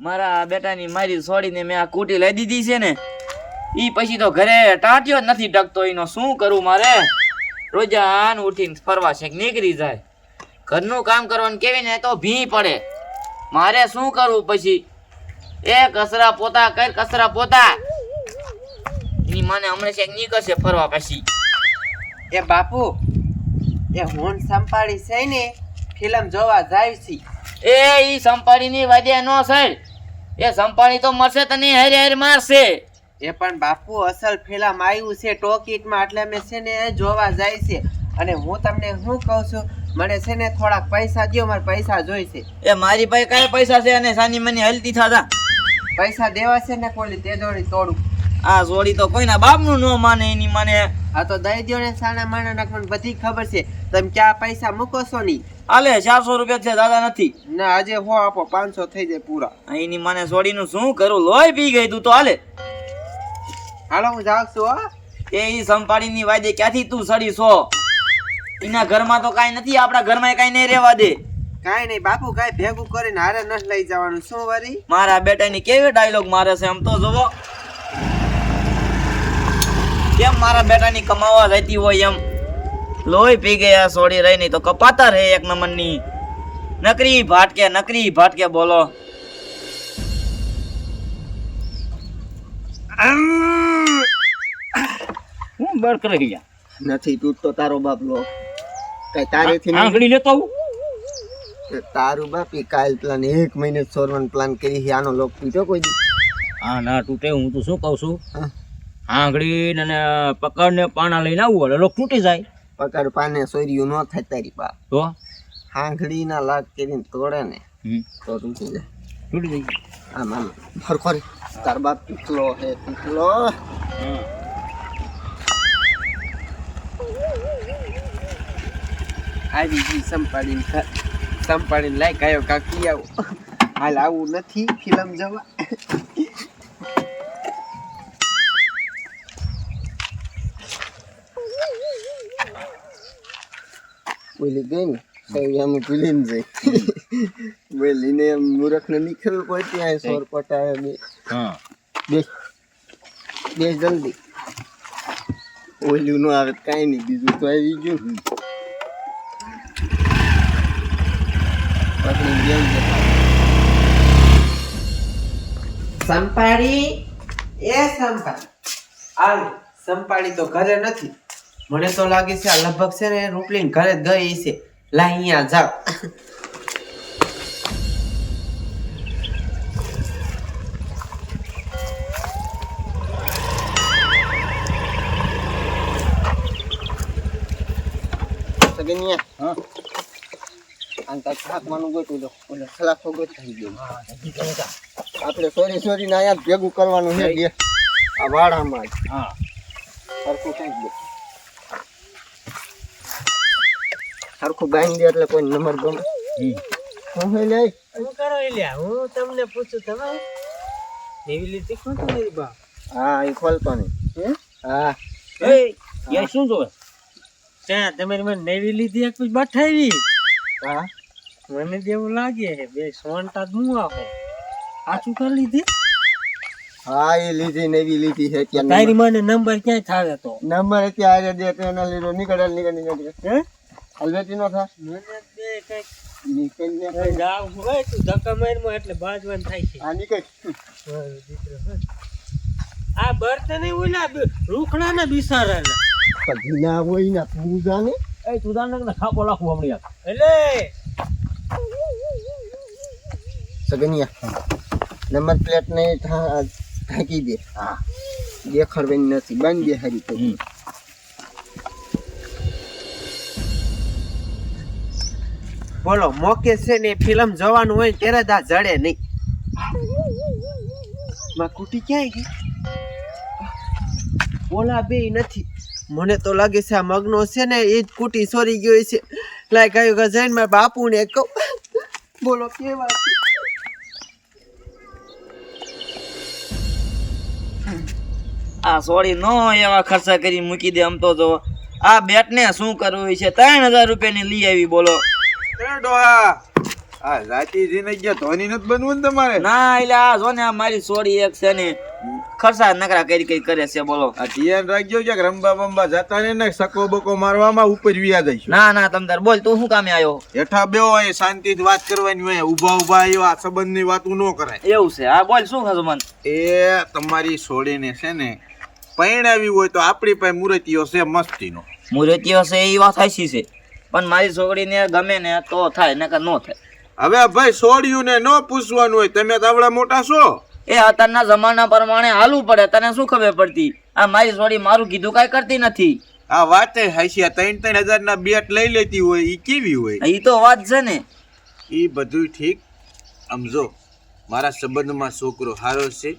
મારા બેટાની મારી છોડીને મેં આ કુટી લઈ દીધી છે ને ઈ પછી તો ઘરે ટાટ્યો જ નથી ટકતો એનો શું કરું મારે? રોજાન ઉઠીને ફરવા છેક નીકળી જાય. ઘરનું કામ કરવાનું કેવી ને તો ભી પડે. મારે શું કરવું પછી? એ કચરા પોતા કર કચરા પોતા. એની મને હમણાં છે નીકળશે ફરવા પછી. એ બાપુ એ હોન સંપાડી છે ને ફિલ્મ જોવા જાય છે. એ ઈ સંપાડીની વાદ્યા નો સર એ સંપાણી તો મરશે તને હેર હેર મારશે. એ પણ બાપુ અસલ ફિલ્મ આવ્યું છે ટોકીટમાં એટલે અમે છે ને જોવા જાય છે. અને હું તમને શું કહું છું મને છે ને થોડાક પૈસા દ્યો મારે પૈસા જોઈશે. એ મારી પાસે કયા પૈસા છે અને સાની મને હલતી થતા. પૈસા દેવા છે ને કોલી તે જોડી તોડું. આ જોડી તો કોઈના બાપનું ન માને એની મને. આ તો દઈ દો ને સાના માના નાખવાની બધી ખબર છે. તમે ક્યાં પૈસા મૂકો છો ની? આલે ચારસો રૂપિયા છે દાદા નથી. ના આજે હો આપો પાંચસો થઈ જાય પૂરા. અહીંની મને જોડીનું શું કરું? લોહી પી ગઈ તું તો હાલે હાલો હું જાઉં છું હો. એ ઈ સંપાડીની વાયદે ક્યાંથી તું સડી છો? એના ઘરમાં તો કાંઈ નથી આપણા ઘરમાં કાંઈ નહીં રહેવા દે. કાંઈ નહીં બાપુ કાંઈ ભેગું કરીને હારે ન લઈ જવાનું. શું વરી? મારા બેટાની કેવી ડાયલોગ મારે છે આમ તો જોવો. કેમ મારા બેટાની કમાવા રહેતી હોય એમ? લોહી પી ગયા સોડી રહી નહીં તો કપાતા રહે એક નંબરની નકરી ભાટકે નકરી ભાટકે બોલો. હું બરક રહી ગયા નથી તૂટતો તારો બાપલો કઈ તારેથી? આંગળી લેતો આવું. તારું બાપી કાલ પ્લાન એક મહિને સોરવન પ્લાન કરી છે આનો લોક પીધો કોઈ દી? હા ના તૂટે હું તો શું કહું છું? આંગળી ને પકડ ને પાણા લઈને આવું એટલે લોક તૂટી જાય. પકડ પાને સોર્યું ન થાય તારી બા. તો? આંગળીના લાગ કરીને તોડે ને તો તૂટી જાય. તૂટી જાય. આમ આમ ફરખો રે તાર બાપ તૂટલો હે તૂટલો. આવી ગઈ સંપાડીને. સંપાડીને લાઈક આવ્યો કાકી આવું. હાલ આવું નથી ફિલ્મ જવા. બોલી ગઈ ને સૌ આમ ભૂલીને જાય બોલીને એમ મૂરખને નહીં ખબર પડતી આ સોર પટાવે બે. બે. બે જલ્દી. ઓલું નો આવે કાંઈ નહીં બીજું તો આવી ગયું. પકડી ગેમ સંપાડી? એ સંપા આલ સંપાડી તો ઘરે નથી. મને તો લાગે છે આ લગભગ છે ને રૂપલીન ઘરે જ ગઈ છે. લા અહીંયા જાવ સગનિયા હા. થાકવાનું ગોતું દો. ઓલો સલાખો ગોત થઈ ગયો આપણે સોરી સોરી ના અહીંયા ભેગું કરવાનું છે આ વાડામાં હા. સરખું થઈ ગયું સરખું ગાઈ દે એટલે કોઈ નંબર ગમે. હું હે લે શું કરો લ્યા? હું તમને પૂછું તમે એવી લીધી કોણ તમારી બા? હા એ ખોલતો નહીં હા. એ યાર શું જોવે ત્યાં તમારી મને નેવી લીધી એક પછી બઠાવી. હા. મને જેવું લાગે છે બે સોનટા જ હું આખો સાચું કરી લીધી? હા એ લીધી નેવી લીધી છે ત્યાં તારી મને. નંબર ક્યાંય થાવે તો? નંબર અત્યારે દે તો એના લીધો નીકળે નીકળે નીકળે. હે? હલવેટી નો થા મને બે કંઈક નીકળી. ને જાવ હોય તું ધક્કા મારમાં એટલે બાજવાન થાય છે આ આ બર્તન ઓલા રૂખડા ને બિસારા ના હોય ને તું જાને એ તું ને ખાપો લાખું હમણાં એટલે સગનિયા નંબર પ્લેટ ને થા- ઢાંકી દે. હા. દેખાડવાની નથી. બંધ દે હારી તો. બોલો મોકે છે ને ફિલ્મ જોવાનું હોય ત્યારે જ આ જડે નહીં. માં કુટી ક્યાંય ગઈ? ઓલા બે નથી. મને તો લાગે છે આ મગનો છે ને એ જ કુટી સોરી ગયો છે. લાય કહ્યું કે જઈને મારા બાપુને કહું. બોલો, કેવા આ સોરી નો એવા ખર્ચા કરી મૂકી દે આમ તો જો. આ બેટ ને શું કરવું છે? ત્રણ હજાર રૂપિયાની લઈ આવી, બોલો. એ ડોહા આ રાતી ધોની નથી બનવું ને તમારે? ના એટલે આ જો ને આ મારી સોડી એક છે ને ખર્ચા નકરા કરી કરી કરે છે બોલો. આ ધ્યાન રાખજો કે રંબા બંબા જતા ને ને સકો બકો મારવામાં ઉપર વ્યા જઈશું ના ના તમ તાર બોલ તું શું કામે આવ્યો હેઠા બેહો અહીં શાંતિથી વાત કરવાની હોય ઊભા ઊભા એવા સંબંધની વાતું ન કરાય. એવું છે હા બોલ શું ખાધું મન? એ તમારી છોડીને છે ને પરણાવી હોય તો આપણી પાસે મૂર્તિઓ છે મસ્તીનો. મૂર્તિઓ છે એ વાત હાચી છે. પણ મારી છોકરીને ગમે ને તો થાય નકર નો થાય. હવે ભાઈ છોડ્યું ને ન પૂછવાનું હોય તમે તો આવડા મોટા છો. એ અત્યારના જમાના પ્રમાણે હાલવું પડે તને શું ખબર પડતી? આ મારી છોડી મારું કીધું કાંઈ કરતી નથી. આ વાતે આ ત્રણ ત્રણ હજાર ના બેટ લઈ લેતી હોય એ કેવી હોય? એ તો વાત છે ને. એ બધું ઠીક. સમજો મારા સંબંધમાં છોકરો સારો છે.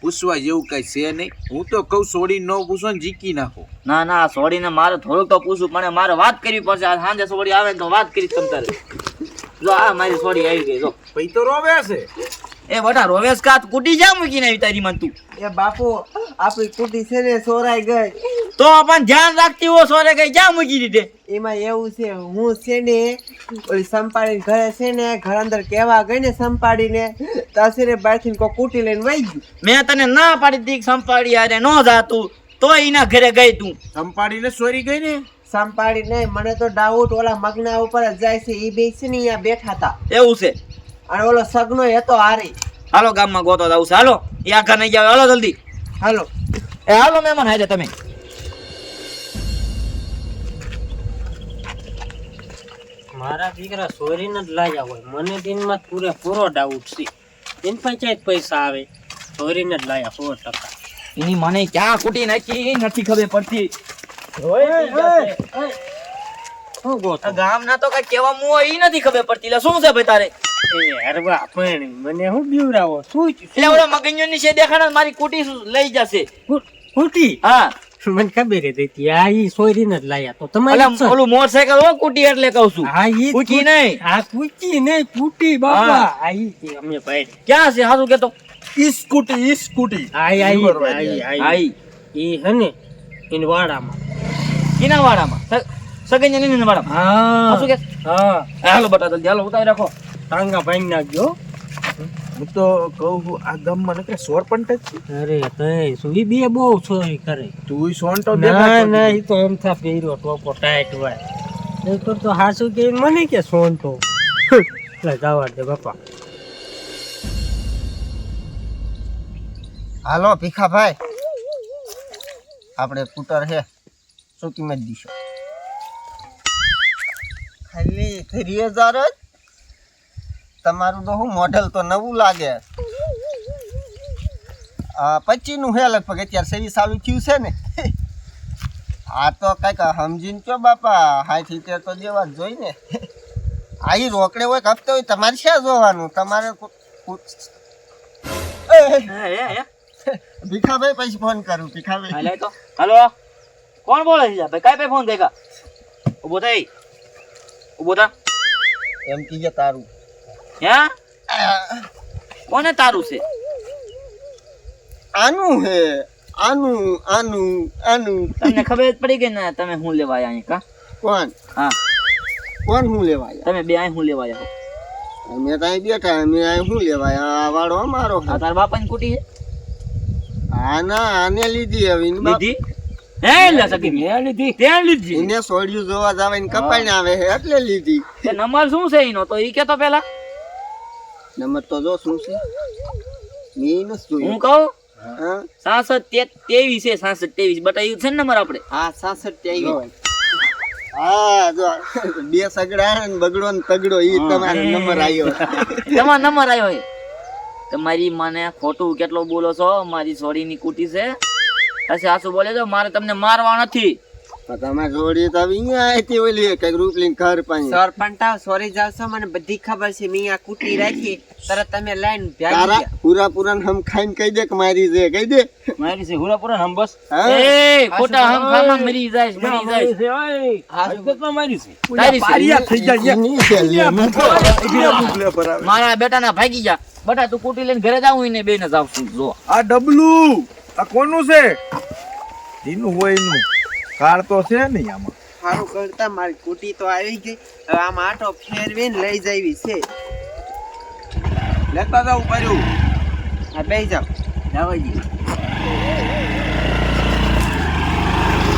પૂછવા જેવું કઈ છે નહીં. હું તો કહું સોડી ન પૂછો ને જીકી નાખો. ના ના આ છોડીને મારે થોડુંક તો પૂછવું પણ મારે વાત કરવી પડશે. આ સાંજે સોડી આવે ને તો વાત કરી તમ તારે. જો આ મારી સોડી આવી ગઈ જો. ભાઈ તો રોવે છે. એ બટા રોવેશ કાત કુટી જા મૂકીને આવી તારી મન તું? એ બાપુ આપણી કુટી છે ને સોરાઈ ગઈ. તો પણ ધ્યાન રાખતી હો સોરે કઈ ક્યાં મૂકી દીધે? એમાં એવું છે હું છે ને ઓલી સંપાડીને ઘરે છે ને ઘર અંદર કેવા ગઈ ને સંપાડીને તાસીરે ને કો કૂટી લઈને વહી ગયું. મેં તને ના પાડી દી સંપાડી યારે નો જાતું તો એના ઘરે ગઈ તું. સંપાડીને સોરી ગઈ ને? સંપાડી નહીં મને તો ડાઉટ ઓલા મગના ઉપર જ જાય છે એ બે છે ને અહીંયા બેઠા હતા. એવું છે? અને ઓલો સગનો હતો હારી. હાલો ગામમાં ગોતો જાવ છે હાલો. એ આખા નહીં જાવ હાલો જલ્દી. હાલો. એ હાલો મહેમાન હાજર તમે. મારા દીકરા ચોરીને જ લાયા હોય. મને દિનમાં પૂરેપૂરો ડાઉટ છે. દિન પંચાયત પૈસા આવે? ચોરીને જ લાયા સો ટકા. એની મને ક્યાં કુટી નાખી? નથી ખબર પડતી. શું ગોતો ગામના તો કઈ કેવા મુઓ ઈ નથી ખબર પડતી. એટલે શું છે ભાઈ તારે? હરવા પણ મને હું બીવરાવો શું એટલે ઓલા મગનજો ની છે દેખાડા મારી કુટી લઈ જશે. ખોટી હા. મને ખબર હતી આ ઈ ચોરીને જ લાયા. તો તમારે ઓલા ઓલું મોટરસાયકલ હો કુટી એટલે કહું છું. હા ઈ કુટી નહીં. આ કુટી નહીં કુટી બાપા. આ ઈ અમે ભાઈ. ક્યાં છે? હારું કેતો. ઈ સ્કૂટી ઈ સ્કૂટી. આઈ આઈ આઈ આઈ. ઈ હે ને ઇન વાડામાં. કિના વાડામાં? સગનની વાડામાં? હા. હાસુ કે? હા. હાલો બટા જલ્દી હાલો ઉતારી રાખો. ટાંગા ભાઈ નાખજો. હું તો કહું છું આ ગામમાં નકરે સોર પણ ટચ અરે કઈ શું? ઈ બે બહુ ચોરી કરે. તું સોન તો ના ના. ઈ તો એમ થા પહેર્યો ટોપો ટાઈટ હોય. એ તો તો હાસુ કે મને કે સોન તો. જવા દે બાપા. હાલો ભીખાભાઈ. આપણે સ્કૂટર છે શું કિંમત દીશો. ખાલી ત્રીસ હજાર જ. તમારું તો શું મોડલ તો નવું લાગે. પચીસનું છે લગભગ અત્યારે સેવી સારું થયું છે ને. આ તો કંઈક સમજીને કયો બાપા હાથ તે તો જ જોઈ ને. આ રોકડે હોય હપ્તે હોય તમારે ક્યાં જોવાનું? તમારે હે હે હે ભીખાભાઈ પછી ફોન કરું ભીખાભાઈ. તો હાલો. કોણ બોલે છે? ભાઈ કઈ ભાઈ ફોન દેખા ઊભો થઈ ઊભો થા. એમ કીજે તારું. હે? કોને તારું છે? આનું હે. આનું આનું આનું. તમને ખબર જ પડી ગઈ ને તમે હું લેવા આયા અહીં કા? કોણ? હા. કોણ હું લેવા તમે બે અહીં હું લેવા આયા? છો? અમે તો અહીં બેઠા અમે અહીં શું લેવાય આ વાળો અમારો આ બાપા બાપાની કુટી છે? હા ના આને લીધી હવે. લીધી? હે લે સકી મે લીધી. તે લીધી? એને સોડ્યું જોવા કપાઈ કપાઈને આવે એટલે લીધી. તે નંબર શું છે એનો? તો ઈ કેતો પેલા. નંબર તો જો શું છે? મેં નથી હું કહું? સાસઠ ત્રેવીસ છે સાસઠ ત્રેવીસ. બતાવ્યું છે ને નંબર આપણે? હા સાસઠ ત્યાંવી હા જો. બે સગડા ને બગડો ને તગડો એ તમારો નંબર આવ્યો તમારો નંબર આવ્યો તમારી મને ખોટું કેટલો બોલો છો? મારી સોરીની કુટી છે. પછી આસુ બોલે છો મારે તમને મારવા નથી. તમારે જોડી તો અહીંયા આવી ઓલી કંઈક રૂપલીન ઘર પાણી. સરપંચ સોરી જાવશો મને બધી ખબર છે મી આ કુટી રાખી. તરત તમે લાઈન તારા પૂરા પૂરા હમ ખાઈને કહી દે કે મારી છે કહી દે. મારી છે હુરાપુરા હમ બસ. એ ખોટા હમ ખામાં મરી જાય છે, મરી જાય છે. હકીકતમાં મારી છે. તારી છે, લે, મૂકો. મારા બેટાના ભાગી જા બટા તું કુટી લઈને ઘરે જાવ ને બેને જાવ છું. જો. આ ડબલું આ કોનું છે? એનું હોય એનું. કાળ તો છે ને આમાં. સારું કરતા મારી કુટી તો આવી ગઈ. હવે આમ આટો ફેરવીને લઈ જવી છે. લેતા જાઉં કર્યું હા બે જાઓ. જવા